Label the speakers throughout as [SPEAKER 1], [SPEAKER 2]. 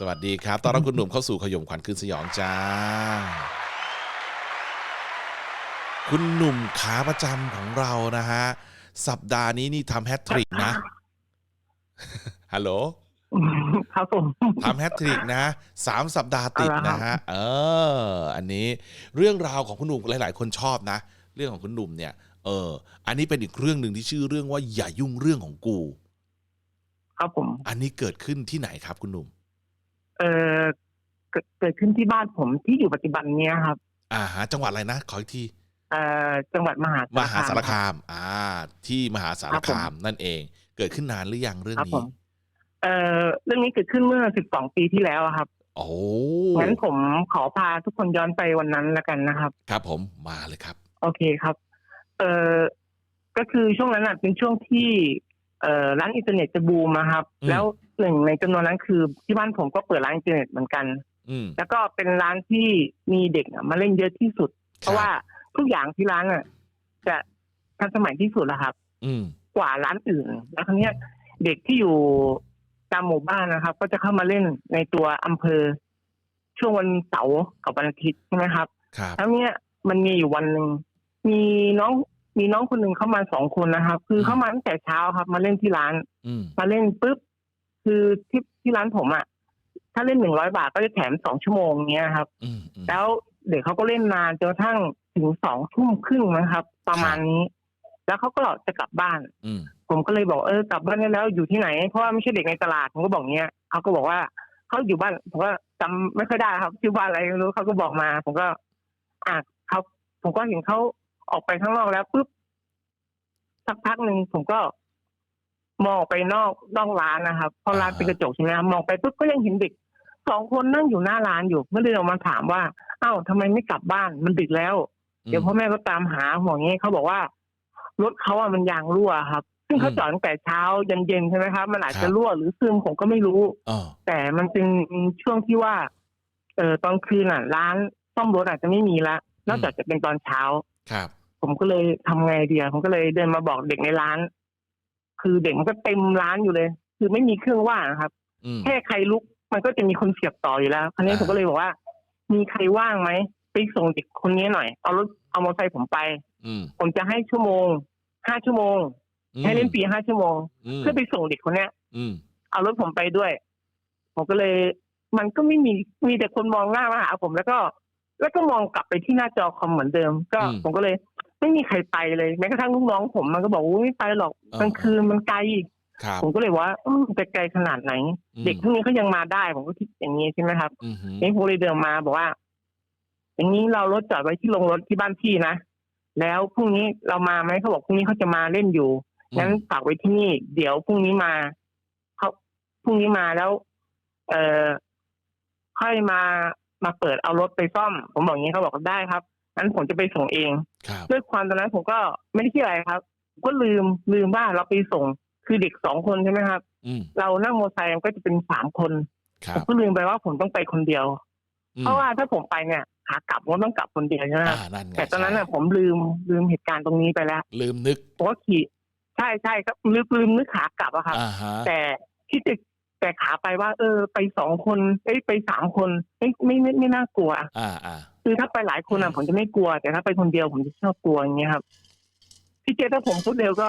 [SPEAKER 1] สวัสดีครับต้อนรับคุณหนุ่มเข้าสู่ขยมขวัญคืนสยองจ้า คุณหนุ่มขาประจำของเรานะฮะ สัปดาห์นี้นี่ทำแฮตทริกนะ ฮัลโหล
[SPEAKER 2] ครับผม
[SPEAKER 1] ทำแฮตทริกนะสามสัปดาห์ติดนะฮะ เออ อันนี้เรื่องราวของคุณหนุ่มหลาย ๆ คนชอบนะ เรื่องของคุณหนุ่มเนี่ย เออ อันนี้เป็นอีกเรื่องหนึ่งที่ชื่อเรื่องว่าอย่ายุ่งเรื่องของกู
[SPEAKER 2] ครับผม
[SPEAKER 1] อันนี้เกิดขึ้นที่ไหนครับคุณหนุ่ม
[SPEAKER 2] เออเกิดเกิดขึ้นที่บ้านผมที่อยู่ปัจจุบันเนี้ยครับ
[SPEAKER 1] อ่าฮะจังหวัดอะไรนะขออีกที
[SPEAKER 2] เอ่อจังหวัดมหาส
[SPEAKER 1] มหาสาร
[SPEAKER 2] บ
[SPEAKER 1] คาม อ่า ที่มหาสารคามนั่นเอง เกิดขึ้นนานหรือยังเรื่อง
[SPEAKER 2] ครับผ
[SPEAKER 1] นี้
[SPEAKER 2] มเอ่อเรื่องนี้เกิดขึ้นเมื่อ12ปีที่แล้วอะครับ
[SPEAKER 1] โอ้โห
[SPEAKER 2] งั้นผมขอพาทุกคนย้อนไปวันนั้นแล้วกันนะครับ
[SPEAKER 1] ครับผมมาเลยครับ
[SPEAKER 2] โอเคครับ เอ่อก็คือช่วงนั้นน่ะเป็นช่วงที่ เอ่อร้านอินเทอร์เน็ตจะบูมนะครับ
[SPEAKER 1] อืม
[SPEAKER 2] แล้วหนึ่งในจำนวนนั้นคือที่บ้านผมก็เปิดร้านอินเทอร์เน็ตเหมือนกัน
[SPEAKER 1] อืม
[SPEAKER 2] แล้วก็เป็นร้านที่มีเด็กอะมาเล่นเยอะที่สุด เพราะว่าทุกอย่างที่ร้านอะจะทันสมัยที่สุดแล้วครับ
[SPEAKER 1] อืม
[SPEAKER 2] กว่าร้านอื่น แล้วครั้งนี้ยเด็กที่อยู่ตามหมู่บ้านนะครับ ก็จะเข้ามาเล่นในตัวอำเภอ ช่วงวันเสาร์กับวันอาทิตย์ใช่ไหมครับ
[SPEAKER 1] ครับ
[SPEAKER 2] แล้วเนี้ยมันมีอยู่วันหนึ่งมีน้อง มีน้องคนหนึ่งเข้ามาสองคนนะครับ คือเข้ามาตั้งแต่เช้าครับ มาเล่นที่ร้าน
[SPEAKER 1] อืม
[SPEAKER 2] มาเล่นปุ๊บคือที่ที่ร้านผมอะถ้าเล่นหนึ่งร้อยบาทก็จะแถมสองชั่วโมงเนี้ยครับ
[SPEAKER 1] อืมอืม
[SPEAKER 2] แล้วเด็กเขาก็เล่นนานจนกระทั่งถึงสองทุ่มครึ่งนะครับ ประมาณนี้ แล้วเขาก็จะกลับบ้าน
[SPEAKER 1] อืม
[SPEAKER 2] ผมก็เลยบอกเออกลับบ้านได้แล้วอยู่ที่ไหนเพราะว่าไม่ใช่เด็กในตลาดผมก็บอกเงี้ยเขาก็บอกว่าเขาอยู่บ้านผมก็จำไม่ค่อยได้ครับชื่อบ้านอะไรไม่รู้เขาก็บอกมา ผมก็ อะเขาผมก็เห็นเขา ออกไปข้างนอกแล้วปุ๊บสักพักหนึ่งผมก็มองออกไปนอกนอกร้านนะครับเพราะร้านเป็นกระจกใช่ไหมครับมองไปปุ๊บก็ยังเห็นเด็กสองคนนั่งอยู่หน้าร้านอยู่ก็เลยออกมาถามว่า เอ้าทำไมไม่กลับบ้านมันดึกแล้ว เดี๋ยวพ่อแม่ก็ตามหาห่วงงี้เขาบอกว่ารถเขาอะมันยางรั่วครับ ซึ่งเขา
[SPEAKER 1] อืม
[SPEAKER 2] จอดตั้งแต่เช้ายันเย็นใช่ไหมครับมันอาจ
[SPEAKER 1] ครั
[SPEAKER 2] จะ
[SPEAKER 1] บ
[SPEAKER 2] รั่วหรือซึมผมก็ไม่รู้
[SPEAKER 1] อ๋อ
[SPEAKER 2] แต่มันเป็นช่วงที่ว่า เออตอนคืนอะ ร้านซ่อมรถอาจจะไม่มีละนอกจากจะเป็นตอนเช้า
[SPEAKER 1] ครับ
[SPEAKER 2] ผมก็เลยทำไงเดียผมก็เลยเดินมาบอกเด็กในร้าน คือเด็กมันก็เต็มร้านอยู่เลย คือไม่มีเครื่องว่างครับ
[SPEAKER 1] อืม
[SPEAKER 2] แค่ใครลุกมันก็จะมีคนเสียบต่ออยู่แล้วคราวนี้
[SPEAKER 1] อ่า
[SPEAKER 2] ผมก็เลยบอกว่า มีใครว่างไหมไปส่งเด็กคนนี้หน่อย เอารถเอามอเตอร์ไซค์ผมไป
[SPEAKER 1] อืม
[SPEAKER 2] ผมจะให้ชั่วโมงห้าชั่วโมง
[SPEAKER 1] อืม
[SPEAKER 2] ให้เล่นฟรีห้าชั่วโมง
[SPEAKER 1] อืม
[SPEAKER 2] เพื่อไปส่งเด็กคนเนี้ย
[SPEAKER 1] อืม
[SPEAKER 2] เอารถผมไปด้วย ผมก็เลย มันก็ไม่มีมีแต่คนมองหน้ามาหาผมแล้วก็ แล้วก็มองกลับไปที่หน้าจอคอมเหมือนเดิม ก็
[SPEAKER 1] อืม
[SPEAKER 2] ผมก็เลย ไม่มีใครไปเลยแม้กระทั่งลูกน้องผมมันก็บอกว่าไม่ไปหรอก
[SPEAKER 1] อ่า
[SPEAKER 2] กลางคืนมันไกล
[SPEAKER 1] ครับ
[SPEAKER 2] ผมก็เลยว่าอืมจะไกลขนาดไหน
[SPEAKER 1] อืม
[SPEAKER 2] เด็กพวกนี้เขายังมาได้ ผมก็คิดอย่างนี้ใช่ไหมครับ
[SPEAKER 1] อืมฮึ
[SPEAKER 2] นี่ผมเลยเดินมาบอกว่า อย่างนี้เรารถจอดไว้ที่โรงรถที่บ้านพี่นะแล้วพรุ่งนี้เรามาไหมเขาบอกพรุ่งนี้เขาจะมาเล่นอยู่งั้นฝากไว้ที่นี่เดี๋ยวพรุ่งนี้มาเขาพรุ่งนี้มาแล้ว เอ่อค่อยมามาเปิดเอารถไปซ่อม ผมบอกงี้เขาบอกได้ครับ งั้นผมจะไปส่งเอง
[SPEAKER 1] ครับ
[SPEAKER 2] ด้วยความตอนนั้นผมก็ไม่ได้คิดอะไรครับผมก็ลืมลืมว่าเราไปส่งคือเด็กสองคนใช่ไหมครับ
[SPEAKER 1] อืม
[SPEAKER 2] เรานั่งมอเตอร์ไซค์มันก็จะเป็นสามคน
[SPEAKER 1] ครั
[SPEAKER 2] ผม
[SPEAKER 1] บ
[SPEAKER 2] ก็ลืมไปว่าผมต้องไปคนเดียว
[SPEAKER 1] อืม
[SPEAKER 2] เพราะว่าถ้าผมไปเนี่ยขากลับผมก็ต้องกลับคนเดียวใช่ไหมค
[SPEAKER 1] อ่า
[SPEAKER 2] รับ
[SPEAKER 1] นั่นไง
[SPEAKER 2] แต่ตอนนั้นน่ะ
[SPEAKER 1] ใช่
[SPEAKER 2] ผมลืมลืมเหตุการณ์ตรงนี้ไปแล้ว
[SPEAKER 1] ลืมนึก
[SPEAKER 2] ผมก็ขี่ใช่ใช่ครับลืมลืมนึกขากลับอะครับ
[SPEAKER 1] อ่าฮะ
[SPEAKER 2] แต่ที่จะ แต่ขาไปว่า เออ ไปสองคนเอ้ยไปสามคนเอ้ยไม่ไม่ไม่น่ากลัว
[SPEAKER 1] อ่าอ่า
[SPEAKER 2] คือถ้าไปหลายคนอะผมจะไม่กลัว แต่ถ้าไปคนเดียวผมจะชอบกลัวอย่างเงี้ยครับพี่เจถ้าผมพูดเร็วก็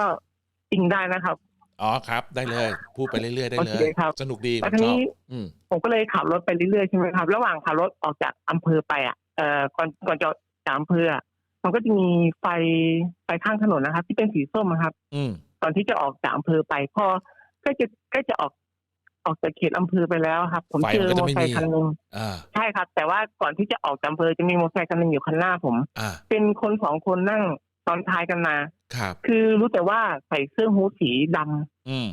[SPEAKER 2] จริงได้นะครับ
[SPEAKER 1] อ๋อครับ ได้เลย พูดไปเรื่อยๆได้เล
[SPEAKER 2] โอเค
[SPEAKER 1] ย
[SPEAKER 2] ครับ
[SPEAKER 1] สนุกดีผ
[SPEAKER 2] แล้ว
[SPEAKER 1] ม
[SPEAKER 2] ที
[SPEAKER 1] ชอ
[SPEAKER 2] นี้
[SPEAKER 1] บอืม
[SPEAKER 2] ผมก็เลยขับรถไปเรื่อยๆใช่ไหมครับ ระหว่างขับรถออกจากอำเภอไปอะเอ่อก่อนก่อนจะจากอำเภออะมันก็จะมีไฟไฟข้างถนนนะครับ ที่เป็นสีส้มอะครับ
[SPEAKER 1] อืม
[SPEAKER 2] ตอนที่จะออกจากอำเภอไปพอใกล้จะใกล้จะออก ออกจากเขตอำเภอไปแล้วครับ ผม
[SPEAKER 1] ไฟ
[SPEAKER 2] เจ
[SPEAKER 1] มัน
[SPEAKER 2] อ
[SPEAKER 1] ก็
[SPEAKER 2] ม
[SPEAKER 1] จะ
[SPEAKER 2] อเตอ
[SPEAKER 1] ไม่
[SPEAKER 2] ร์ไซ
[SPEAKER 1] มี
[SPEAKER 2] ค์คันหนึ่ง
[SPEAKER 1] อ่า
[SPEAKER 2] ใช่ครับ แต่ว่าก่อนที่จะออกจากอำเภอจะมีมอเตอร์ไซค์คันหนึ่งอยู่คันหน้าผม
[SPEAKER 1] อ่า
[SPEAKER 2] เป็นคนสองคนนั่งซ้อนท้ายกันมา
[SPEAKER 1] ครับ
[SPEAKER 2] คือรู้แต่ว่าใส่เสื้อฮู้ดสีดำ
[SPEAKER 1] อืม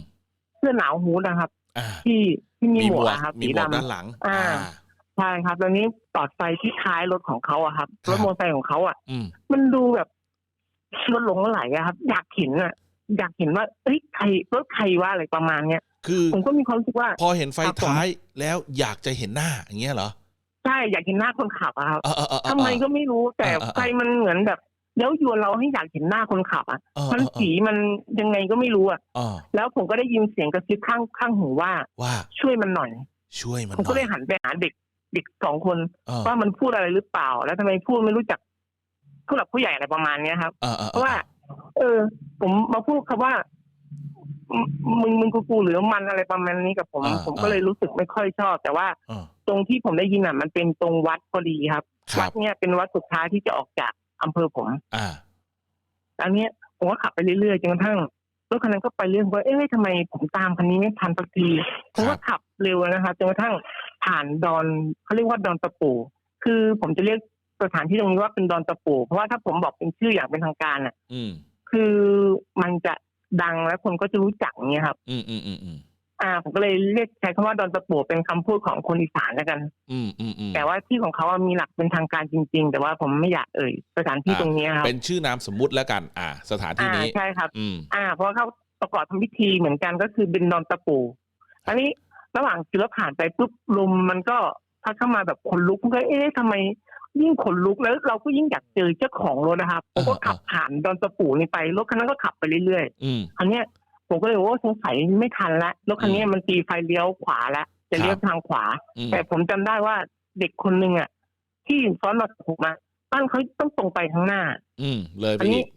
[SPEAKER 2] เสื้อหนาวฮู้ดนะครับ
[SPEAKER 1] อ่า
[SPEAKER 2] ที่ที่มี
[SPEAKER 1] มี
[SPEAKER 2] ห
[SPEAKER 1] ห
[SPEAKER 2] ม
[SPEAKER 1] ม
[SPEAKER 2] วก
[SPEAKER 1] วก
[SPEAKER 2] อะครับ
[SPEAKER 1] มี
[SPEAKER 2] สี
[SPEAKER 1] หมวก
[SPEAKER 2] ดำ
[SPEAKER 1] ด้านหลัง
[SPEAKER 2] อ่าใช่ครับแล้วนี้ตอดไฟที่ท้ายรถของเขาอะครับ
[SPEAKER 1] ครั
[SPEAKER 2] ร
[SPEAKER 1] บ
[SPEAKER 2] ถมอเตอร์ไซค์ของเขาอะ
[SPEAKER 1] อืม
[SPEAKER 2] มันดูแบบรถหลงไหลอะครับ อยากเห็นอะ อยากเห็นว่าเอ้ยใครรถใครว่าอะไรประมาณเนี้ย
[SPEAKER 1] คือ
[SPEAKER 2] ผมก็มีความรู้สึกว่า
[SPEAKER 1] พอเห็นไฟ
[SPEAKER 2] ครับผม
[SPEAKER 1] ท้ายแล้วอยากจะเห็นหน้าอย่างเงี้ยเหรอ
[SPEAKER 2] ใช่อยากเห็นหน้าคนขับอะครับ
[SPEAKER 1] เออเออเออเออ
[SPEAKER 2] ทำไมก็ไม่รู้แต่
[SPEAKER 1] เออเออเออ
[SPEAKER 2] ไฟมันเหมือนแบบเย้ายวนเราให้อยากเห็นหน้าคนขับอะ
[SPEAKER 1] เออ
[SPEAKER 2] มัน
[SPEAKER 1] เออเอ
[SPEAKER 2] สี
[SPEAKER 1] อ
[SPEAKER 2] มันยังไงก็ไม่รู้อะ
[SPEAKER 1] เออ
[SPEAKER 2] แล้วผมก็ได้ยินเสียงกระซิบข้างข้างหูว่า
[SPEAKER 1] ว่า
[SPEAKER 2] ช่วยมันหน่อย
[SPEAKER 1] ช่วยมัน
[SPEAKER 2] ผม
[SPEAKER 1] ห
[SPEAKER 2] ก็
[SPEAKER 1] น่
[SPEAKER 2] เล
[SPEAKER 1] อย
[SPEAKER 2] ยหันไปหาเด็กเด็กสองคน
[SPEAKER 1] เออ
[SPEAKER 2] ว่ามันพูดอะไรหรือเปล่า แล้วทำไมพูดไม่รู้จักผู้หลักผู้ใหญ่อะไรประมาณเนี้ยครับ
[SPEAKER 1] เออเออ
[SPEAKER 2] เพราะว่า เออ ผมมาพูดคำว่ามึมึงมึงกูกูหรือมันอะไรประมาณนี้กับผม ผมก็เลยรู้สึกไม่ค่อยชอบ แต่ว่า
[SPEAKER 1] เออ
[SPEAKER 2] ตรงที่ผมได้ยินอะ มันเป็นตรงวัดพอดีครับ
[SPEAKER 1] ครั
[SPEAKER 2] วั
[SPEAKER 1] บ
[SPEAKER 2] ดเนี่ยเป็นวัดสุดท้ายที่จะออกจากอำเภอผม
[SPEAKER 1] อ่า
[SPEAKER 2] อันเนี้ยผมก็ขับไปเรื่อยๆจนกระทั่งรถคันนั้นก็ไปเรื่องว่า เอ๊ะทำไมผมตามคันนี้ไม่ทันสักทีผมก็ขับเร็วนะครับจนกระทั่งผ่านดอนเขาเรียกว่าดอนตะปู คือผมจะเรียก สถานที่ตรงนี้ว่าเป็นดอนตะปูเพราะว่าถ้าผมบอกเป็นชื่ออย่างเป็นทางการอะ
[SPEAKER 1] อืม
[SPEAKER 2] คือมันจะดังแล้วคนก็จะรู้จักอย่างเงี้ยครับ
[SPEAKER 1] อืมอืมอืมอืม
[SPEAKER 2] อ่า ผมก็เลยเรียกใช้คำว่าดอนตะปูเป็นคำพูดของคนอีสานแล้วกัน
[SPEAKER 1] อืมอืมอืม
[SPEAKER 2] แต่ว่าที่ของเขาอะมีหลักเป็นทางการจริง ๆ แต่ว่าผมไม่อยากเอ่ยสถานที่ตรงเนี้ยครับ
[SPEAKER 1] เป็นชื่อนามสมมุติแล้วกัน อ่า สถานที่
[SPEAKER 2] อ่า
[SPEAKER 1] นี้
[SPEAKER 2] ใช่ครับ
[SPEAKER 1] อืม
[SPEAKER 2] อ่า เพราะว่าเขาประกอบทำพิธีเหมือนกันก็คือเป็นดอนตะปูอันนี้ระหว่างขี่รถผ่านไปปุ๊บลมมันก็พัดเข้ามาแบบขนลุกผมก็เอ๊ะทำไม ยิ่งขนลุกแล้วเราก็ยิ่งอยากเจอเจ้าของรถนะครับผมก็ขับผ่านดอนตะปูนี่ไปรถคันนั้นก็ขับไปเรื่อย
[SPEAKER 1] อืม
[SPEAKER 2] ๆอันเนี้ยผมก็เลยว่าสงสัยไม่ทันละรถคันนี้มันตีไฟเลี้ยวขวาแล้วจะเลี้ยวทางขวา
[SPEAKER 1] อืม
[SPEAKER 2] แต่ผมจำได้ว่าเด็กคนหนึ่งอะ ที่ซ้อนมากับผมมาบ้านเขาต้องตรงไปข้างหน้า
[SPEAKER 1] อืมเลยไป
[SPEAKER 2] อันนี้
[SPEAKER 1] อีก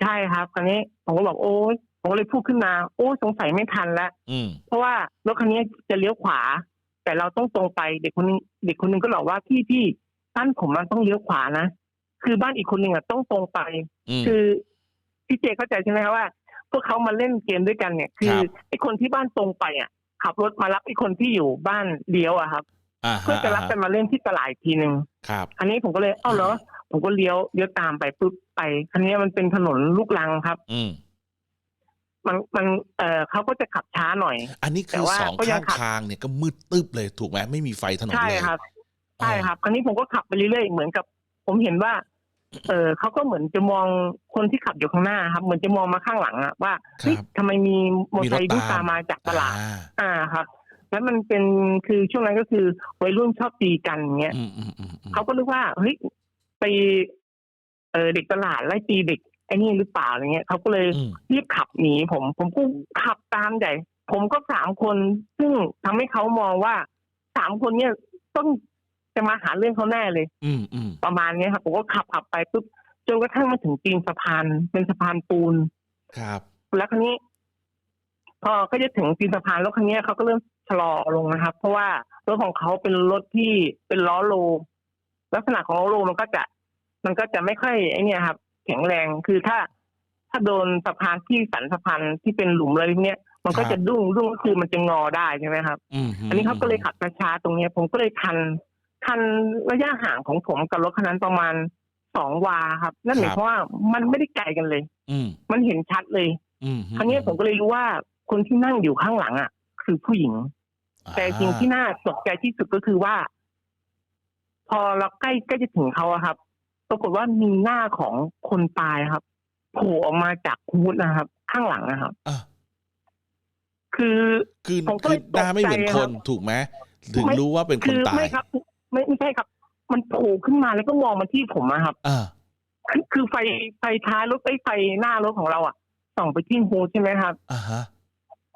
[SPEAKER 2] ใช่ครับคราวนี้ผมก็บอกโอ้ยผมก็เลยพูดขึ้นมา โอ้ยสงสัยไม่ทันแล้ว
[SPEAKER 1] อืม
[SPEAKER 2] เพราะว่ารถคันนี้จะเลี้ยวขวา แต่เราต้องตรงไปเด็กคนนึงเด็กคนนึงก็บอกว่าพี่พี่ บ้านผมมันต้องเลี้ยวขวานะคือบ้านอีกคนหนึ่งอะต้องตรงไป
[SPEAKER 1] อืม
[SPEAKER 2] คือพี่เจเข้าใจใช่ไหมครับว่า พวกเขามาเล่นเกมด้วยกันเนี่ย คือ
[SPEAKER 1] ครับ
[SPEAKER 2] ไอ้คนที่บ้านตรงไปอะขับรถมารับไอ้คนที่อยู่บ้านเลี้ยวอะครับ
[SPEAKER 1] อ่า
[SPEAKER 2] เพื่อ
[SPEAKER 1] ฮะ
[SPEAKER 2] จะรับกันมาเล่นที่ตลาดอีกทีหนึ่ง
[SPEAKER 1] ครับ
[SPEAKER 2] อันนี้ผมก็เลยเอ้าเหรอผมก็เลี้ยวเลี้ยวตามไปปุ๊บไปคันนี้มันเป็นถนนลูกรังครับ
[SPEAKER 1] อืม
[SPEAKER 2] มันมันเอ่อเขาก็จะขับช้าหน่อย
[SPEAKER 1] อันนี้
[SPEAKER 2] แต่
[SPEAKER 1] คือ
[SPEAKER 2] ว่า
[SPEAKER 1] สอง
[SPEAKER 2] ก็ยั
[SPEAKER 1] ข้างง
[SPEAKER 2] ขับ
[SPEAKER 1] ทางเนี่ยก็มืดตึ๊บเลยถูกไหมไม่มีไฟถนน
[SPEAKER 2] ใช่
[SPEAKER 1] เลย
[SPEAKER 2] ครับ ใช่ครับคันนี้ผมก็ขับไปเรื่อยๆ เหมือนกับ ผมเห็นว่า เออเขาก็เหมือนจะมองคนที่ขับอยู่ข้างหน้าครับ เหมือนจะมองมาข้างหลังอะว่าเฮ้ยทำไมมีมอเตอร์ไซค์วิ่งตามมาจากตลาด
[SPEAKER 1] อ่
[SPEAKER 2] อ่าครับ แล้วมันเป็นคือช่วงนั้นก็คือวัยรุ่นชอบตีกันอย่างเงี้ย
[SPEAKER 1] อืมอืมอืมอืม
[SPEAKER 2] เขาก็นึกว่าเฮ้ยไปเออเด็กตลาดไล่ตีเด็กไอ้นี่หรือเปล่าอะไรเงี้ยเขาก็เลย
[SPEAKER 1] อืม
[SPEAKER 2] รีบขับหนีผม ผมก็ขับตามใหญ่ ผมก็สามคน ซึ่งทำให้เขามองว่าสามคนเนี่ยต้อง จะมาหาเรื่องเขาแน่เลย
[SPEAKER 1] อืมอืม
[SPEAKER 2] ประมาณเนี้ยครับผมก็ขับขับไปปุ๊บจนกระทั่งมาถึงตีนสะพานเป็นสะพานปูน
[SPEAKER 1] ครับ
[SPEAKER 2] แล้วครั้นี้ พอก็จะถึงตีนสะพานรถคันนี้ยเขาก็เริ่มชะลอลงนะครับ เพราะว่ารถของเขาเป็นรถที่เป็นล้อโล ลักษณะของล้อโลมันก็จะ มันก็จะไม่ค่อยไอ้เนี่ยครับ แข็งแรงคือถ้า ถ้าโดนสะพานที่สันสะพานที่เป็นหลุมอะไรพวกเนี้ย มันก็จะดุ้งดุ้งก็คือมันจะงอได้ใช่ไหมครับ
[SPEAKER 1] อืม
[SPEAKER 2] อันนี้เขาก็เลยขับช้าๆตรงเนี้ย ผมก็เลยทัน ทันระยะห่างของผมกับรถคันนั้นประมาณสองวาครับ นั่นหมายความว่ามันไม่ได้ไกลกันเลย
[SPEAKER 1] อืม
[SPEAKER 2] มันเห็นชัดเลย
[SPEAKER 1] อืม
[SPEAKER 2] ครั้งนี้ยผมก็เลยรู้ว่าคนที่นั่งอยู่ข้างหลังอะ คือผู้หญิง แต่สิ่งที่น่าตกใจที่สุดก็คือว่า พอเราใกล้ใกล้จะถึงเขาอะครับ ปรากฏว่ามีหน้าของคนตายครับโผล่ออกมาจากฮูดนะครับ ข้างหลังนะครับ
[SPEAKER 1] อะ
[SPEAKER 2] คือ
[SPEAKER 1] คือ
[SPEAKER 2] ผมก็
[SPEAKER 1] คื
[SPEAKER 2] เล
[SPEAKER 1] อยหน้าไม่เหมือน
[SPEAKER 2] ตกใจ
[SPEAKER 1] ค
[SPEAKER 2] ครั
[SPEAKER 1] น
[SPEAKER 2] บ
[SPEAKER 1] ถูกไหมถึง
[SPEAKER 2] ไม่
[SPEAKER 1] รู้ว่าเป็นค
[SPEAKER 2] คื
[SPEAKER 1] น
[SPEAKER 2] อ
[SPEAKER 1] ตาย
[SPEAKER 2] ไม่ครับ ไม่ไม่ใช่ครับ มันโผล่ขึ้นมาแล้วก็มองมาที่ผมอะครับ
[SPEAKER 1] อ่า
[SPEAKER 2] คือคือไฟไฟท้ายรถไฟไฟหน้ารถของเราอะส่องไปที่ฮูดใช่ไหมครับ
[SPEAKER 1] อ่าฮะ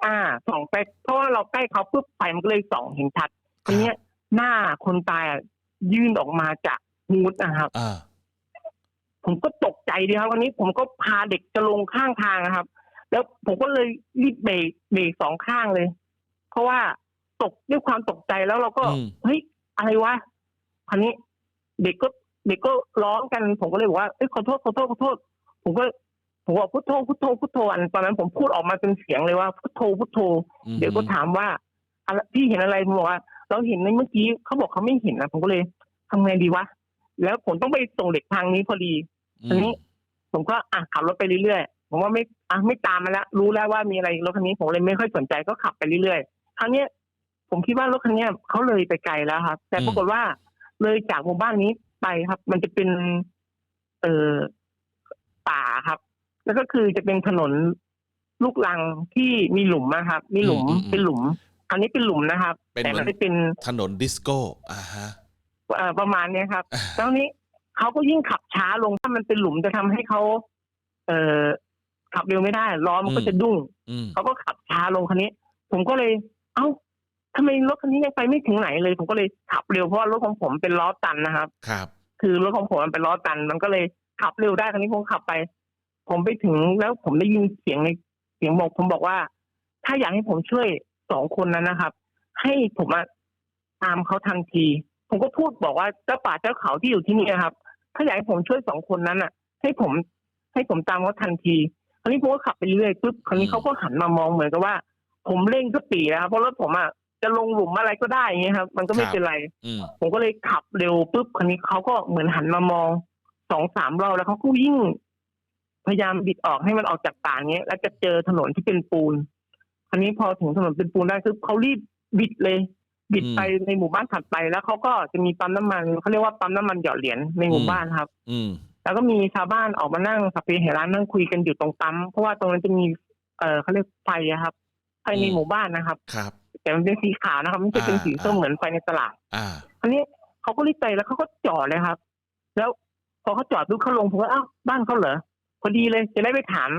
[SPEAKER 2] อ่าส่องไปเพราะว่าเราใกล้เขาปุ๊บไฟมันก็เลยส่องเห็นชัด
[SPEAKER 1] ครั
[SPEAKER 2] ที
[SPEAKER 1] บ
[SPEAKER 2] เนี้ยหน้าคนตายอะยื่นออกมาจากฮูดนะครับ
[SPEAKER 1] อ่า
[SPEAKER 2] ผมก็ตกใจดีครับวันนี้ผมก็พาเด็กจะลงข้างทางนะครับ แล้วผมก็เลยรีบเบรกเบรกสองข้างเลย เพราะว่าตกด้วยความตกใจแล้วเราก็
[SPEAKER 1] อืม
[SPEAKER 2] เฮ้ย อะไรวะคันนี้เด็กก็เด็กก็ร้องกัน ผมก็เลยบอกว่าเอ้ยขอโทษขอโทษขอโทษ ผมก็ผมบอกพุทโธพุทโธพุทโธอันตอนนั้นผมพูดออกมาเป็นเสียงเลยว่าพุทโธพุทโธ
[SPEAKER 1] อืม
[SPEAKER 2] เดี๋ยวก็ถามว่าอะไรพี่เห็นอะไรผมบอกว่า เราเห็นในเมื่อกี้เขาบอกเขาไม่เห็นนะผมก็เลยทำไงดีวะแล้วผมต้องไปส่งเด็กทางนี้พอดี
[SPEAKER 1] อื
[SPEAKER 2] ที
[SPEAKER 1] ม
[SPEAKER 2] นี้ ผมก็อะขับรถไปเรื่อยๆผมว่าไม่อะไม่ตามมาแล้วรู้แล้วว่ามีอะไรรถคันนี้ผมเลยไม่ค่อยสนใจก็ขับไปเรื่อยๆครั้งนี้ย ผมคิดว่ารถคันเนี้ยเขาเลยไปไกลแล้วครับ แต่ปรากฏว่า เลยจากหมู่บ้านนี้ไปครับ มันจะเป็น เอ่อป่าครับ แล้วก็คือจะเป็นถนนลูกรังที่มีหลุมนะครับ มีหลุมเป็นหลุมอันนี้เป็นหลุมนะครับ
[SPEAKER 1] เป็น
[SPEAKER 2] แต่
[SPEAKER 1] เหมื
[SPEAKER 2] มั
[SPEAKER 1] อนน
[SPEAKER 2] ไม่เป็น
[SPEAKER 1] ถนนดิสโก้อ่าฮะ
[SPEAKER 2] เอ่อประมาณเนี้ยครับแล้วนี้เขาก็ยิ่งขับช้าลงถ้ามันเป็นหลุมจะทำให้เขาเอ่อขับเร็วไม่ได้ล้อมันก็
[SPEAKER 1] อืม
[SPEAKER 2] จะดุ้ง
[SPEAKER 1] อืม
[SPEAKER 2] เขาก็ขับช้าลงคันนี้ ผมก็เลย เอ้า ทำไมรถคันนี้ยังไปไม่ถึงไหนเลย ผมก็เลยขับเร็วเพราะว่ารถของผมเป็นล้อตันนะครับ
[SPEAKER 1] ครับ
[SPEAKER 2] คือรถของผมมันเป็นล้อตัน มันก็เลยขับเร็วได้ครั้นี้ผมขับไป ผมไปถึงแล้วผมได้ยินเสียงในเสียงบอก ผมบอกว่า ถ้าอยากให้ผมช่วยสองคนนั้นนะครับ ให้ผมอะตามเขาทันที ผมก็พูดบอกว่าเจ้าป่าเจ้าเขาที่อยู่ที่นี่นะครับ ถ้าอยากให้ผมช่วยสองคนนั้นอะให้ผม ให้ผมตามเขาทันทีคราวนี้ผมก็ขับไปเรื่อยปุ๊บคราวนี้เขาก็หันมามองเหมือนกับว่า ผมเร่งก็ปีแล้วครับเพราะรถผมอะ จะลงหลุมอะไรก็ได้อย่างเงี้ยครับ มันก็ไม่เป็นไร
[SPEAKER 1] อืม
[SPEAKER 2] ผมก็เลยขับเร็วปุ๊บคนนี้เขาก็เหมือนหันมามองสองสามรอบแล้วเขาก็วิ่ง พยายามบิดออกให้มันออกจากป่าเงี้ย แล้วจะเจอถนนที่เป็นปูนอันนี้พอถึงถนนเป็นปูนได้คือเขารีบบิดเลย บิด
[SPEAKER 1] อืม
[SPEAKER 2] ไปในหมู่บ้านถัดไปแล้วเขาก็จะมีปั๊มน้ำมันเขาเรียกว่าปั๊มน้ำมันหยอดเหรียญในหมู่
[SPEAKER 1] อืม
[SPEAKER 2] บ้านครับ
[SPEAKER 1] อืม
[SPEAKER 2] แล้วก็มีชาวบ้านออกมานั่งสัพเพเหระนั่งคุยกันอยู่ตรงปั๊มเพราะว่าตรงนั้นจะมี เออเขาเรียกไฟอะครับไฟใน
[SPEAKER 1] อืม
[SPEAKER 2] หมู่บ้านนะครับ
[SPEAKER 1] ครับ
[SPEAKER 2] แต่มันเป็นสีขาวนะครับไม่ใช่เป็น
[SPEAKER 1] อ่า
[SPEAKER 2] สีส้ม
[SPEAKER 1] อ่า
[SPEAKER 2] เหมือนไฟในตลาด
[SPEAKER 1] อ่า
[SPEAKER 2] อันนี้เขาก็รีบไปแล้วเขาก็จอดเลยครับ แล้วพอเขาจอดปุ๊บเขาลงผมก็อ้าวบ้านเขาเหรอพอดีเลยจะได้ไปถาม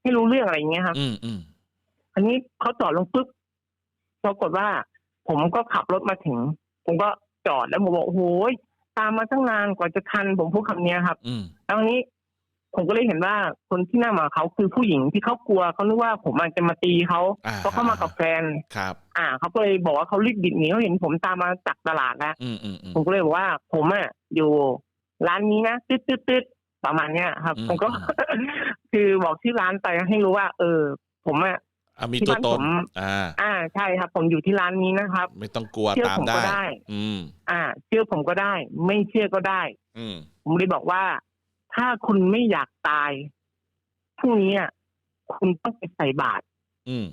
[SPEAKER 2] ให้รู้เรื่องอะไรอย่างเงี้ยครับ
[SPEAKER 1] อืมอืม
[SPEAKER 2] อันนี้เขาจอดลงปุ๊บปรากฏว่า ผมก็ขับรถมาถึง ผมก็จอดแล้วผมบอกโอ้โหยตามมาตั้งนานกว่าจะทันผมพูดคำเนี้ยครับ
[SPEAKER 1] อืม
[SPEAKER 2] แล้วอันนี้ ผมก็เลยเห็นว่าคนที่นั่งมากับเขาคือผู้หญิงที่เขากลัวเขานึกว่าผมอาจจะมาตีเขา
[SPEAKER 1] อ่า
[SPEAKER 2] เพราะเขามากับแฟน
[SPEAKER 1] ครับ
[SPEAKER 2] อ่าเขาก็เลยบอกว่าเขารีบบิดหนีเขาเห็นผมตามมาจากตลาดแล้ว
[SPEAKER 1] อืมอืมอืม
[SPEAKER 2] ผมก็เลยบอกว่า ผมอะอยู่ร้านนี้นะตึ๊ดตึ๊ดตึ๊ดประมาณเนี้ยครับ
[SPEAKER 1] อืม
[SPEAKER 2] ผมก็ คือบอกที่อร้านไปให้รู้ว่า เออ ผมอะ
[SPEAKER 1] อะมี
[SPEAKER 2] ที่
[SPEAKER 1] ตัว
[SPEAKER 2] บ้าน
[SPEAKER 1] ต
[SPEAKER 2] ผ
[SPEAKER 1] น
[SPEAKER 2] ม
[SPEAKER 1] อ่า
[SPEAKER 2] อ่าใช่ครับ ผมอยู่ที่ร้านนี้นะครับ
[SPEAKER 1] ไม่ต้องกลัว
[SPEAKER 2] เชื่อ
[SPEAKER 1] ตาม
[SPEAKER 2] ผม
[SPEAKER 1] ได้
[SPEAKER 2] ก็ได้
[SPEAKER 1] อืม
[SPEAKER 2] อ่า เชื่อผมก็ได้ ไม่เชื่อก็ได้
[SPEAKER 1] อืม
[SPEAKER 2] ผมเลยบอกว่า ถ้าคุณไม่อยากตายพรุ่งนี้อะคุณต้องไปใส่บาตร
[SPEAKER 1] อืม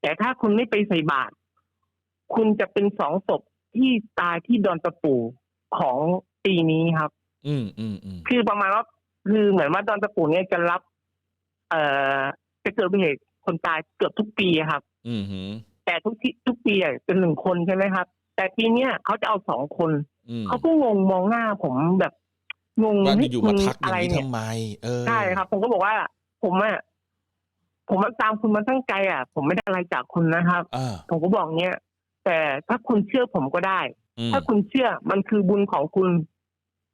[SPEAKER 2] แต่ถ้าคุณไม่ไปใส่บาตรคุณจะเป็นสองศพที่ตายที่ดอนตะปูของปีนี้ครับ
[SPEAKER 1] อืมอืมอืม
[SPEAKER 2] คือประมาณว่าคือเหมือนว่าดอนตะปูเนี่ยจะรับ เอ่อจะเกิดอุบัติเหตุคนตายเกือบทุกปีอะครับ
[SPEAKER 1] อืมหืม
[SPEAKER 2] แต่ทุกที่ทุกปีอะเป็นหนึ่งคนใช่ไหมครับ แต่ปีเนี้ยเขาจะเอาสองคน
[SPEAKER 1] อืม
[SPEAKER 2] เขาก็งงมองหน้าผมแบบ งง
[SPEAKER 1] ว่า
[SPEAKER 2] เฮ้
[SPEAKER 1] อยู่ๆมาทักอ
[SPEAKER 2] อะ
[SPEAKER 1] ย่าง
[SPEAKER 2] ไร
[SPEAKER 1] นี้
[SPEAKER 2] เนี่ย
[SPEAKER 1] ทำไม เออ
[SPEAKER 2] ใช่ครับ ผมก็บอกว่า ผมอะผมมาตามคุณมาตั้งใจอะผมไม่ได้อะไรจากคุณนะครับ
[SPEAKER 1] อ่า
[SPEAKER 2] ผมก็บอกเนี้ยแต่ถ้าคุณเชื่อผมก็ได้
[SPEAKER 1] อืม
[SPEAKER 2] ถ้าคุณเชื่อมันคือบุญของคุณ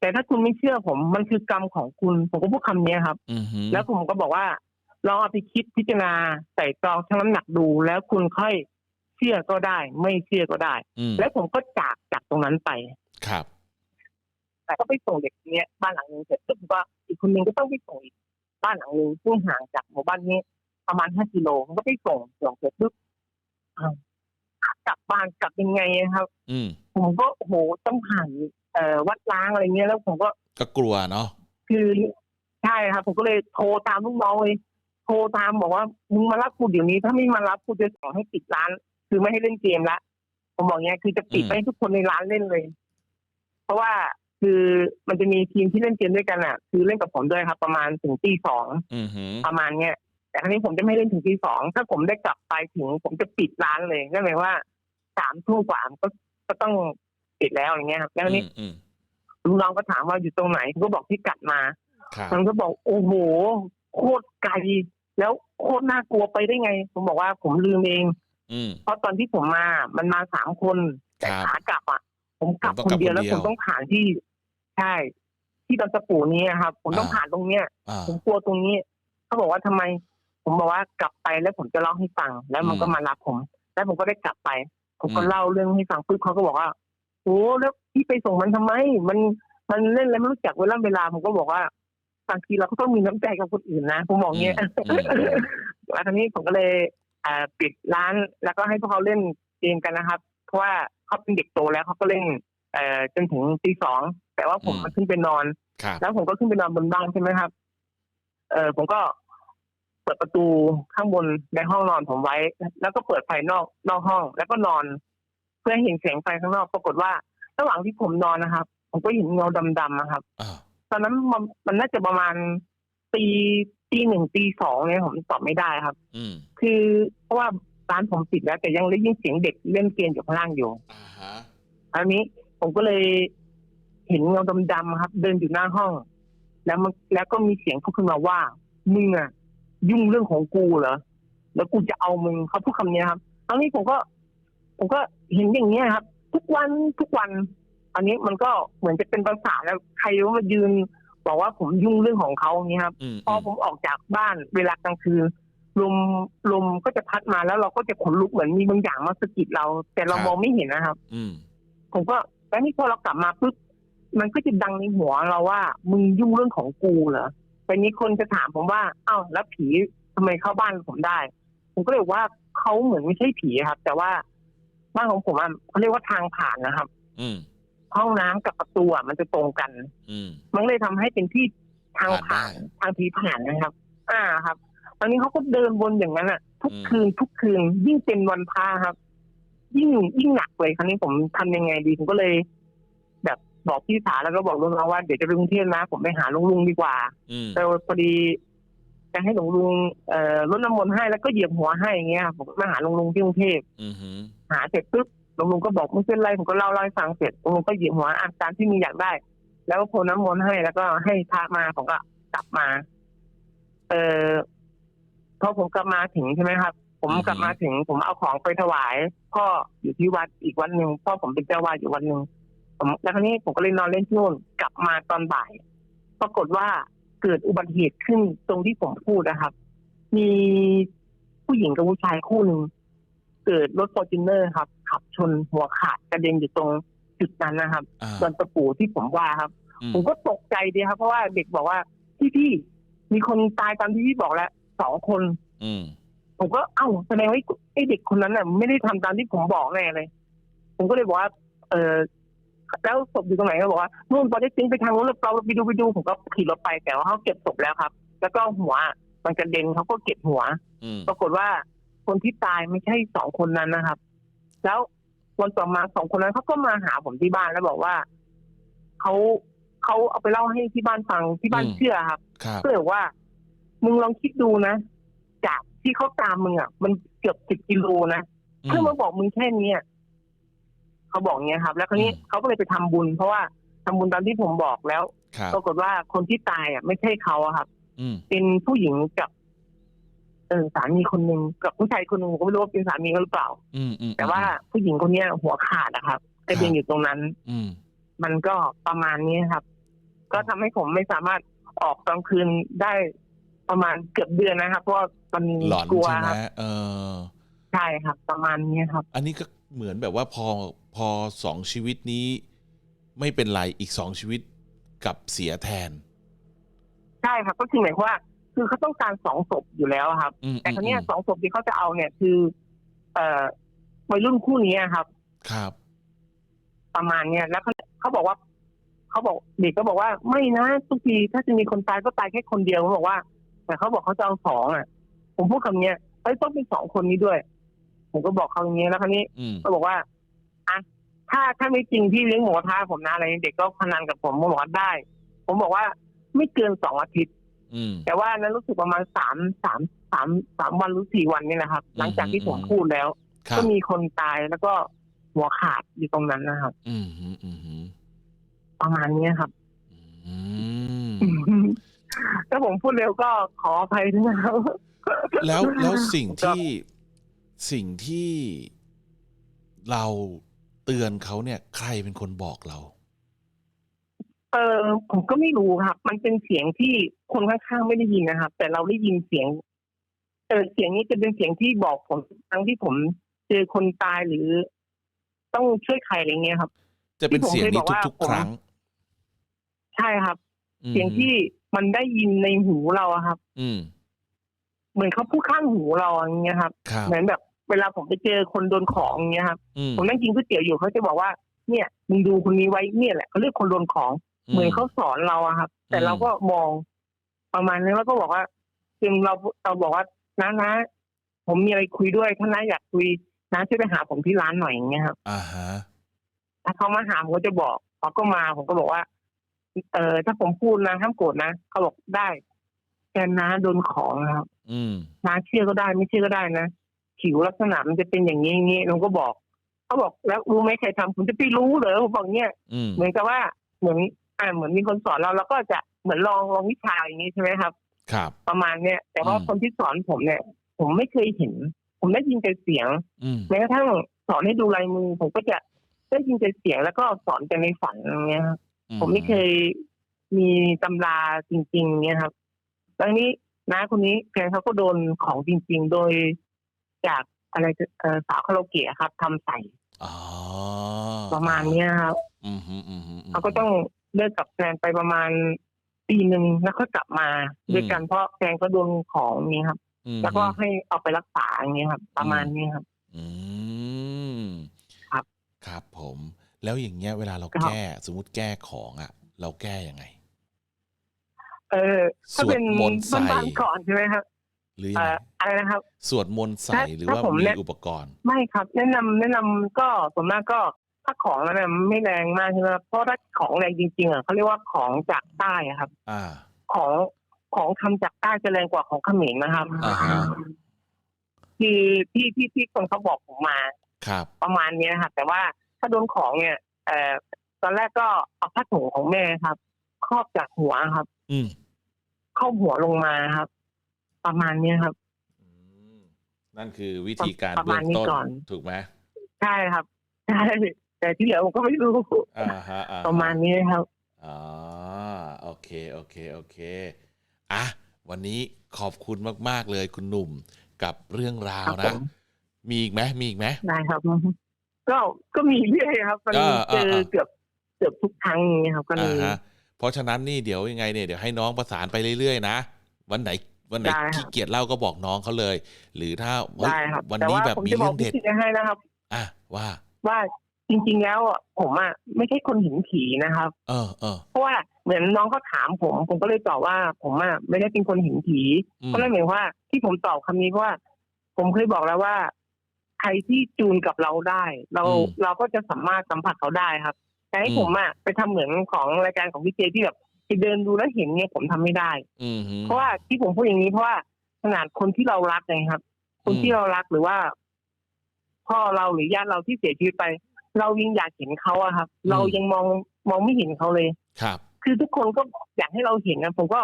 [SPEAKER 2] แต่ถ้าคุณไม่เชื่อผมมันคือกรรมของคุณ ผมก็พูดคำนี้ครับ
[SPEAKER 1] อืมหืม
[SPEAKER 2] แล้วผมก็บอกว่าลองเอาไปคิดพิจารณาใส่ตรองชั่งน้ำหนักดู แล้วคุณค่อยเชื่อก็ได้ ไม่เชื่อก็ได้
[SPEAKER 1] อืม
[SPEAKER 2] แล้วผมก็จากจากตรงนั้นไป
[SPEAKER 1] ครับ
[SPEAKER 2] แต่ก็ไปส่งเด็กคนเนี้ยบ้านหลังนึงเสร็จปุ๊บก็อีกคนนึงก็ต้องไปส่งอีกบ้านหลังนึงซึ่งห่างจากหมู่บ้านนี้ ประมาณห้ากิโลผมก็ไปส่งส่งเสร็จปุ๊บอ้าวกลับบ้านกลับยังไงอะครับ
[SPEAKER 1] อืม
[SPEAKER 2] ผมก็โอ้โหต้องผ่านเอ่อวัดล้างอะไรเงี้ยแล้วผมก็
[SPEAKER 1] ก็กลัวเนาะ
[SPEAKER 2] คือใช่ครับ ผมก็เลยโทรตามลูกน้องเลยโทรตามบอกว่ามึงมารับกูเดี๋ยวนี้ ถ้าไม่มารับกูจะสั่งให้ปิดร้าน คือไม่ให้เล่นเกมละผมบอกเงี้ยคือจะปิดไม่ให้ทุกคนในร้านเล่นเลย เพราะว่า คือมันจะมีทีมที่เล่นเกมด้วยกันอะ คือเล่นกับผมด้วยครับ ประมาณถึงตีสอง
[SPEAKER 1] อืมหืม
[SPEAKER 2] ประมาณเนี้ยแต่ครั้นี้ผมจะไม่เล่นถึงตีสองถ้าผมได้กลับไปถึง ผมจะปิดร้านเลยนั่นหมายว่าสามทุ่มกว่าก็ก็ต้องปิดแล้วอย่างเงี้ยครับแล้วทีนี้
[SPEAKER 1] อืม
[SPEAKER 2] ลูกน้องก็ถามว่าอยู่ตรงไหนผมก็บอกที่กัดมา
[SPEAKER 1] ครับ
[SPEAKER 2] มันก็บอกโอ้โหโคตรไกลแล้วโคตรน่ากลัวไปได้ไง ผมบอกว่าผมลืมเอง
[SPEAKER 1] อืม
[SPEAKER 2] เพราะตอนที่ผมมา มันมาสามคนแต่
[SPEAKER 1] ครับ
[SPEAKER 2] ขากลับอะผมกลับ
[SPEAKER 1] ผมต้อง
[SPEAKER 2] คนเดียว
[SPEAKER 1] กลับคนเดียว
[SPEAKER 2] แล้วผมต้องผ่านที่ ใช่ ที่ดอนตะปูนี้ครับ ผมต้อง
[SPEAKER 1] อ่า
[SPEAKER 2] ผ่านตรงเนี้ย
[SPEAKER 1] อ่า
[SPEAKER 2] ผมกลัวตรงนี้เขาบอกว่าทำไม ผมบอกว่ากลับไปแล้วผมจะเล่าให้ฟัง แล้วมัน
[SPEAKER 1] อืม
[SPEAKER 2] ก็มารับผม แล้วผมก็ได้กลับไป ผมก็
[SPEAKER 1] อืม
[SPEAKER 2] เล่าเรื่องให้ฟังปุ๊บเขาก็บอกว่าโอ้แล้วพี่ไปส่งมันทำไม มันมันเล่นแล้วไม่รู้จักเวลาเวลา ผมก็บอกว่าบางทีเราก็ต้องมีน้ำใจกับคนอื่นนะผมบอกเงี้ย
[SPEAKER 1] อืมอืม
[SPEAKER 2] แล้วทีนี้ผมก็เลยอ่าปิดร้านแล้วก็ให้พวกเขาเล่นเกมกันนะครับ เพราะว่าเขาเป็นเด็กโตแล้วเขาก็เล่น เอ่อจนถึงตีสองแต่ว่าผม
[SPEAKER 1] อืม
[SPEAKER 2] มันขึ้นไปนอน
[SPEAKER 1] ครับ
[SPEAKER 2] แล้วผมก็ขึ้นไปนอนบนบ้านใช่ไหมครับ เออผมก็เปิดประตูข้างบนในห้องนอนผมไว้ แล้วก็เปิดไฟนอกนอกห้อง แล้วก็นอน เพื่อให้เห็นแสงไฟข้างนอก ปรากฏว่า ระหว่างที่ผมนอนนะครับ ผมก็เห็นเงาดำๆนะครับ
[SPEAKER 1] อ่า
[SPEAKER 2] ตอนนั้นมันมันน่าจะประมาณตีตีหนึ่งตีสองเนี่ยผมตอบไม่ได้ครับ
[SPEAKER 1] อืม
[SPEAKER 2] คือเพราะว่าร้านผมปิดแล้วแต่ยังได้ยินเสียงเด็กเล่นเกมอยู่ข้างล่างอยู่
[SPEAKER 1] อ่าฮะ
[SPEAKER 2] อันนี้ ผมก็เลยเห็นเงาดำๆครับ เดินอยู่หน้าห้อง แล้วมันแล้วก็มีเสียงพูดขึ้นมาว่ามึงอะยุ่งเรื่องของกูเหรอแล้วกูจะเอามึงเขาพูดคำนี้ครับตอนนี้ผมก็ ผมก็เห็นอย่างเนี้ยครับ ทุกวันทุกวัน อันนี้มันก็เหมือนจะเป็นภาษาแล้วใครว่ามายืนบอกว่าผมยุ่งเรื่องของเขาอย่างนี้ครับ
[SPEAKER 1] อืม
[SPEAKER 2] พอผมออกจากบ้านเวลากลางคืนลมลมก็จะพัดมาแล้วเราก็จะขนลุกเหมือนมีบางอย่างมาสะกิดเรา แต่เรามองไม่เห็นนะครับ
[SPEAKER 1] อืม
[SPEAKER 2] ผมก็ แล้วนี่พอเรากลับมาปุ๊บมันก็จะดังในหัวเราว่า มึงยุ่งเรื่องของกูเหรอแต่นี้คนจะถามผมว่าอ้าวแล้วผีทำไมเข้าบ้านผมได้ ผมก็เลยบอกว่าเขาเหมือนไม่ใช่ผีครับ แต่ว่าบ้านของผมอะเขาเรียกว่าทางผ่านนะครับ
[SPEAKER 1] อืม
[SPEAKER 2] ห้องน้ำกับประตูอะมันจะตรงกัน
[SPEAKER 1] อืม
[SPEAKER 2] มันเลยทำให้เป็นที่ทาง
[SPEAKER 1] ผ่า
[SPEAKER 2] ผ่านน
[SPEAKER 1] ได้
[SPEAKER 2] ทางผีผ่านนะครับ อ่าครับตอนนี้เขาก็เดินวนอย่างนั้นอะ ทุก
[SPEAKER 1] อืม
[SPEAKER 2] คืนทุกคืนยิ่งเป็นวันพระครับ ยิ่งยิ่งหนักเลยครั้นี้ผมทำยังไงดีผมก็เลย แบบบอกพี่สาวแล้วก็บอกลุงเราว่าเดี๋ยวจะไปกรุงเทพนะผมไปหาลุงลุงดีกว่า
[SPEAKER 1] อืม
[SPEAKER 2] แต่พอดีจะให้หลวงลุงเอ่อรดน้ำมนต์ให้แล้วก็เหยียบหัวให้อย่างเงี้ยครับผมก็มาหาลุงลุงที่กรุงเทพ
[SPEAKER 1] อืมฮึ
[SPEAKER 2] หาเสร็จปุ๊บหลวงลุงก็บอกไม่เป็นไรผมก็เล่าเล่าให้ฟังเสร็จหลวงลุงก็เหยียบหัวอะตามที่มีอยากได้ แล้วก็พรมน้ำมนต์ให้แล้วก็ให้พระมาผมก็กลับมา เออพอผมกลับมาถึงใช่ไหมครับ ผมกลับมาถึงผมเอาของไปถวายพ่ออยู่ที่วัดอีกวันหนึ่งพ่อผมเป็นเจ้าวาดอยู่วันหนึ่งผมแล้วคราวนี้ผมก็เลยนอนเล่นที่นู่นกลับมาตอนบ่าย ปรากฏว่าเกิดอุบัติเหตุขึ้นตรงที่ผมพูดนะครับ มีผู้หญิงกับผู้ชายคู่หนึ่งเกิดรถฟอร์จูเนอร์ครับ ขับชนหัวขาดกระเด็นอยู่ตรงจุดนั้นนะครับ
[SPEAKER 1] อ่า
[SPEAKER 2] ตอนตะปูที่ผมว่าครับ
[SPEAKER 1] อืม
[SPEAKER 2] ผมก็ตกใจดีครับ เพราะว่าเด็กบอกว่าพี่พี่มีคนตายตามที่พี่บอกแล้วสองคน
[SPEAKER 1] อืม
[SPEAKER 2] ผมก็เอ้าแสดงว่าไอ้เด็กคนนั้นน่ะ ไม่ได้ทำตามที่ผมบอกแน่เลย ผมก็เลยบอกว่า เออแล้วศพอยู่ตรงไหนก็บอกว่านู่นพอได้ทิ้งไปทางนู้นแล้วเราไปดูไปดูผมก็ขี่รถไปแต่ว่าเขาเก็บศพแล้วครับ แล้วก็หัวมันกระเด็นเขาก็เก็บหัว
[SPEAKER 1] อืม
[SPEAKER 2] ปรากฏว่าคนที่ตายไม่ใช่สองคนนั้นนะครับ แล้ววันต่อมาสองคนนั้นเขาก็มาหาผมที่บ้านแล้วบอกว่าเขาเขาเอาไปเล่าให้ที่บ้านฟังที่บ้านเชื่อครับ
[SPEAKER 1] ครับ
[SPEAKER 2] ก็เลยบอกว่า มึงลองคิดดูนะ จาก ที่เขาตามมึงอะ มันเกือบสิบกิโลนะ
[SPEAKER 1] อื
[SPEAKER 2] เพื่อ
[SPEAKER 1] ม
[SPEAKER 2] มาบอกมึงแค่เนี้ยเขาบอกเงี้ยครับ แล้วคราวนี้
[SPEAKER 1] อืม
[SPEAKER 2] เขาก็เลยไปทำบุญ เพราะว่าทำบุญตามที่ผมบอกแล้ว
[SPEAKER 1] ครับ
[SPEAKER 2] ปรากฏว่าคนที่ตายอะ ไม่ใช่เขาอะครับ
[SPEAKER 1] อืม
[SPEAKER 2] เป็นผู้หญิงกับเออสามีคนหนึ่งกับผู้ชายคนหนึ่งผมก็ไม่รู้ว่าเป็นสามีเขาหรือเปล่า
[SPEAKER 1] อืมอืม
[SPEAKER 2] แต่ว่าผู้หญิงคนเนี้ยหัวขาดนะครับกระเด็นอยู่ตรงนั้น
[SPEAKER 1] อืม
[SPEAKER 2] มันก็ประมาณนี้ครับ ก็ทำให้ผมไม่สามารถออกกลางคืนได้ ประมาณเกือบเดือนนะครับเพราะว่ามัน
[SPEAKER 1] หลอน
[SPEAKER 2] กลัว
[SPEAKER 1] ใช่ไหม
[SPEAKER 2] ครับ
[SPEAKER 1] เออ
[SPEAKER 2] ใช่ครับ ประมาณนี้ครับ
[SPEAKER 1] อันนี้ก็เหมือนแบบว่าพอพอสองชีวิตนี้ ไม่เป็นไรอีกสองชีวิตกลับเสียแทน
[SPEAKER 2] ใช่ครับ ก็คือหมายความว่า คือเขาต้องการสองศพอยู่แล้วครับ
[SPEAKER 1] อืม
[SPEAKER 2] แต่ครั้นี้ย
[SPEAKER 1] อืม
[SPEAKER 2] สองศพที่เขาจะเอาเนี่ยคือ เอ่อวัยรุ่นคู่นี้ครับ
[SPEAKER 1] ครับ
[SPEAKER 2] ประมาณเนี้ยแล้วเขาเขาบอกว่าเขาบอกเด็กก็บอกว่าไม่นะทุกทีถ้าจะมีคนตายก็ตายแค่คนเดียวเขาบอกว่า แต่เขาบอกเขาจะเอาสองอะ ผมพูดคำเนี้ยเอ้ยต้องเป็นสองคนนี้ด้วย ผมก็บอกเขาอย่างเงี้ยแล้วคราวนี้
[SPEAKER 1] อืม
[SPEAKER 2] ก็บอกว่าอะถ้าถ้าไม่จริงที่เลี้ยงหมูกระทะผมนะอะไรเด็กก็พนันกับผมผมบอกว่าได้ ผมบอกว่าไม่เกินสองอาทิตย์
[SPEAKER 1] อืม
[SPEAKER 2] แต่ว่านั้นรู้สึกประมาณสามสามสามสามวันหรือสี่วันนี่นะครับ หลังจากที่ผม
[SPEAKER 1] อืม
[SPEAKER 2] พูดแล้ว
[SPEAKER 1] ครั
[SPEAKER 2] ก็
[SPEAKER 1] บ
[SPEAKER 2] มีคนตายแล้วก็หัวขาดอยู่ตรงนั้นนะครับ
[SPEAKER 1] อืมอืมอืมอืม
[SPEAKER 2] ประมาณนี้ครับ
[SPEAKER 1] อืม
[SPEAKER 2] ถ้าผมพูดเร็วก็ขออภัยด้วยนะครับ
[SPEAKER 1] แล้วแล้วสิ่งที่สิ่งที่เราเตือนเขาเนี่ย ใครเป็นคนบอกเรา
[SPEAKER 2] เออผมก็ไม่รู้ครับ มันเป็นเสียงที่คนข้างๆไม่ได้ยินนะครับ แต่เราได้ยินเสียง เออเสียงนี้จะเป็นเสียงที่บอกผมครั้งที่ผมเจอคนตายหรือ ต้องช่วยใครอะไรเงี้ยครับ
[SPEAKER 1] จะเป็นเสียงนี้
[SPEAKER 2] ที่ผมเคยบอกว่า
[SPEAKER 1] ทุกๆครั้ง
[SPEAKER 2] ใช่ครับ
[SPEAKER 1] อืม
[SPEAKER 2] เสียงที่ มันได้ยินในหูเราอะครับ
[SPEAKER 1] อืม
[SPEAKER 2] เหมือนเขาพูดข้างหูเราอย่างเงี้ยครับ
[SPEAKER 1] ครับ
[SPEAKER 2] เหมือนแบบเวลาผมไปเจอคนโดนของอย่างเงี้ยครับ
[SPEAKER 1] อืม
[SPEAKER 2] ผมนั่งกินก๋วยเตี๋ยวอยู่เขาจะบอกว่า เนี่ยมึงดูคนนี้ไว้เนี่ยแหละเขาเรียกคนโดนของ เหมือนเขาสอนเราอะครับ แต่
[SPEAKER 1] อืม
[SPEAKER 2] เราก็มอง ประมาณนี้แล้วก็บอกว่าจึงเราเราบอกว่าน้านะผมมีอะไรคุยด้วยถ้าน้าอยากคุยน้าช่วยไปหาผมที่ร้านหน่อยอย่างเงี้ยครับ
[SPEAKER 1] อ่าฮะ
[SPEAKER 2] ถ้าเขามาหาผมก็จะบอกเขาก็มาผมก็บอกว่า เออถ้าผมพูดนะห้ามโกรธนะเขาบอกได้ แต่น้าโดนของนะครับ
[SPEAKER 1] อืม
[SPEAKER 2] น้าเชื่อก็ได้ไม่เชื่อก็ได้นะผิวลักษณะมันจะเป็นอย่างนี้อย่างนี้ลุงก็บอกเขาบอกแล้วรู้ไหมใครทำผมจะไปรู้เหรอผมบอกเนี่ย
[SPEAKER 1] อืม
[SPEAKER 2] เหมือนกับว่าเหมือนอ่าเหมือนมีคนสอนเราแล้วก็จะเหมือนลองลองวิชาอย่างนี้ใช่ไหมครับ
[SPEAKER 1] ครับ
[SPEAKER 2] ประมาณเนี้ยแต่ว่า
[SPEAKER 1] อืม
[SPEAKER 2] คนที่สอนผมเนี่ย ผมไม่เคยเห็น ผมได้ยินแต่เสียง
[SPEAKER 1] อืม
[SPEAKER 2] แม้กระทั่งสอนให้ดูลายมือ ผมก็จะได้ยินแต่เสียงแล้วก็สอนแต่ในฝันอย่างเงี้ยครับ ผมไม่เคยมีตำราจริง ๆ เนี่ยครับแล้วนี้น้าคนนี้แฟนเขาก็โดนของจริง ๆ โดยจากอะไรเอ่อสาวคาราโอเกะครับทำใส่
[SPEAKER 1] อ๋อ
[SPEAKER 2] ประมาณเนี้ยครับ
[SPEAKER 1] อืมฮึอืมฮึมฮึ
[SPEAKER 2] เขาก็ต้องเลิกกับแฟนไปประมาณปีหนึ่งแล้วก็กลับมาด้วยกันเพราะแฟนก็โดนของนี้ครับ
[SPEAKER 1] อืม
[SPEAKER 2] แล้วก็ให้เอาไปรักษาอย่างเงี้ยครับ ประมาณนี้ครับ
[SPEAKER 1] อืม
[SPEAKER 2] ครับ
[SPEAKER 1] ครับผม แล้วอย่างเงี้ยเวลาเรา
[SPEAKER 2] ครับ
[SPEAKER 1] แก้ สมมติแก้ของอะ เราแก้ยังไง
[SPEAKER 2] เออถ้าเป็น
[SPEAKER 1] สวดมนต์ใส่
[SPEAKER 2] บ้านๆก่อนใช่ไหมครับ
[SPEAKER 1] หรือ
[SPEAKER 2] เอ
[SPEAKER 1] ยังไง
[SPEAKER 2] ออะไรนะครับ
[SPEAKER 1] สวดมนต์ใส่
[SPEAKER 2] ถ้า
[SPEAKER 1] หรือว่า
[SPEAKER 2] ถ้าผม
[SPEAKER 1] มี
[SPEAKER 2] เนี่ย
[SPEAKER 1] อุปกรณ์
[SPEAKER 2] ไม่ครับ แนะนำแนะนำก็ส่วนมากก็ถ้าของนั้นนะไม่แรงมากใช่ไหมครับเพราะถ้าของแรงจริงๆอะเขาเรียกว่าของจากใต้อะครับ
[SPEAKER 1] อ่า
[SPEAKER 2] ของของทำจากใต้จะแรงกว่าของเขมรนะครับ
[SPEAKER 1] อ่าฮะ
[SPEAKER 2] คือที่ที่ที่คนเขาบอกผมมา
[SPEAKER 1] ครับ
[SPEAKER 2] ประมาณเนี้ยครับแต่ว่า ถ้าโดนของเนี่ยเอ่อตอนแรกก็เอาผ้าถุงของแม่ครับ ครอบจากหัวครับ
[SPEAKER 1] อืม
[SPEAKER 2] ครอบหัวลงมาครับ ประมาณเนี้ยครับ
[SPEAKER 1] อืมนั่นคือวิธีการ
[SPEAKER 2] ประ
[SPEAKER 1] เบื้
[SPEAKER 2] มา
[SPEAKER 1] อ
[SPEAKER 2] ณ
[SPEAKER 1] ง
[SPEAKER 2] นี้
[SPEAKER 1] ต้น
[SPEAKER 2] ก่อน
[SPEAKER 1] ถูกไหม
[SPEAKER 2] ใช่ครับใช่แต่ที่เหลือผมก็ไม่รู้
[SPEAKER 1] อ่าฮะอ่าฮ
[SPEAKER 2] ประมาณนี้ครับ
[SPEAKER 1] อ๋อโอเค โอเค โอเค อะ วันนี้ขอบคุณมาก ๆ เลยคุณหนุ่มกับเรื่องราว
[SPEAKER 2] ครับผ
[SPEAKER 1] นะ
[SPEAKER 2] ม
[SPEAKER 1] มีอีกไหมมีอีกไหม
[SPEAKER 2] ได้ครับ ก็ก็มีเรื่อยครับมัน
[SPEAKER 1] อ่า
[SPEAKER 2] เจอ
[SPEAKER 1] อ่า
[SPEAKER 2] เกือบเกือบทุกครั้งอย่างเงี้ยครับก็เล
[SPEAKER 1] อ่าย ฮะเพราะฉะนั้นนี่เดี๋ยวยังไงเนี่ยเดี๋ยวให้น้องประสานไปเรื่อยๆนะวันไหนวันไหน
[SPEAKER 2] ได้ครับ
[SPEAKER 1] ขี้เกียจเล่าก็บอกน้องเขาเลย หรือถ้าเฮ้ย
[SPEAKER 2] ได้ครับ
[SPEAKER 1] วัน
[SPEAKER 2] แต่
[SPEAKER 1] นี้
[SPEAKER 2] ว่า
[SPEAKER 1] แบบ
[SPEAKER 2] ผม
[SPEAKER 1] มี
[SPEAKER 2] จะบ
[SPEAKER 1] เรื่
[SPEAKER 2] อ
[SPEAKER 1] อกง
[SPEAKER 2] พิ
[SPEAKER 1] เด็ด
[SPEAKER 2] ธีให้นะครับ
[SPEAKER 1] อะว่า
[SPEAKER 2] ว่าจริง ๆ แล้วอะผมอะไม่ใช่คนเห็นผีนะครับ
[SPEAKER 1] เออเออ
[SPEAKER 2] เพราะว่าเหมือนน้องเขาถามผม ผมก็เลยตอบว่า ผมอะไม่ได้เป็นคนเห็นผี
[SPEAKER 1] อืม
[SPEAKER 2] ก็เลยหมายว่าที่ผมตอบคำนี้เพราะว่า ผมเคยบอกแล้วว่า ใครที่จูนกับเราได้ เราเราก็จะสามารถสัมผัสเขาได้ครับ แต่ให้ผมอะไปทำเหมือนของรายการของพี่เจที่แบบไปเดินดูแล้วเห็นเนี่ยผมทำไม่ได้
[SPEAKER 1] อืมฮึ
[SPEAKER 2] เพราะว่าที่ผมพูดอย่างนี้เพราะว่าขนาดคนที่เรารักไงครับ คน
[SPEAKER 1] อืม
[SPEAKER 2] ที่เรารักหรือว่า พ่อเราหรือญาติเราที่เสียชีวิตไป เรายังอยากเห็นเขาอะครับ เรายังมองมองไม่เห็นเขาเลย
[SPEAKER 1] ครับ
[SPEAKER 2] คือทุกคนก็อยากให้เราเห็นนะผมก็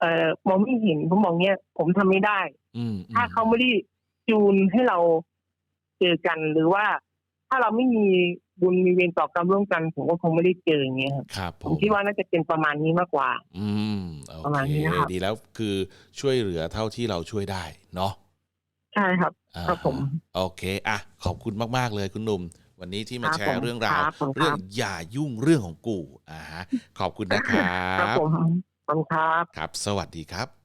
[SPEAKER 2] เอ่อมองไม่เห็นผมมองเนี้ยผมทำไม่ได้
[SPEAKER 1] อืมอืม
[SPEAKER 2] ถ้าเขาไม่ได้จูนให้เรา เจอกันหรือว่า ถ้าเราไม่มีบุญมีเวรต่อกรรมร่วมกัน ผมก็คงไม่ได้เจออย่างเงี้ยครับ
[SPEAKER 1] ครับผ
[SPEAKER 2] ผม
[SPEAKER 1] ม
[SPEAKER 2] คิดว่าน่าจะเป็นประมาณนี้มากกว่า
[SPEAKER 1] อืมโอ
[SPEAKER 2] ประมาณ
[SPEAKER 1] เค
[SPEAKER 2] นี้นะครับ
[SPEAKER 1] ดีแล้วคือช่วยเหลือเท่าที่เราช่วยได้เนาะ
[SPEAKER 2] ใช่ครับ
[SPEAKER 1] อ่า
[SPEAKER 2] ครับผม
[SPEAKER 1] โอเคอะขอบคุณมากๆเลยคุณหนุ่มวันนี้ที่มา
[SPEAKER 2] ครับ
[SPEAKER 1] แช
[SPEAKER 2] ผ
[SPEAKER 1] ร์
[SPEAKER 2] ม
[SPEAKER 1] เรื่องราว
[SPEAKER 2] ครับผมครับ
[SPEAKER 1] เรื่องอย่ายุ่งเรื่องของกูอ่าฮะขอบคุณนะครั
[SPEAKER 2] ครับ
[SPEAKER 1] บ
[SPEAKER 2] ผมขอบคุณครับ
[SPEAKER 1] ครับ สวัสดีครับ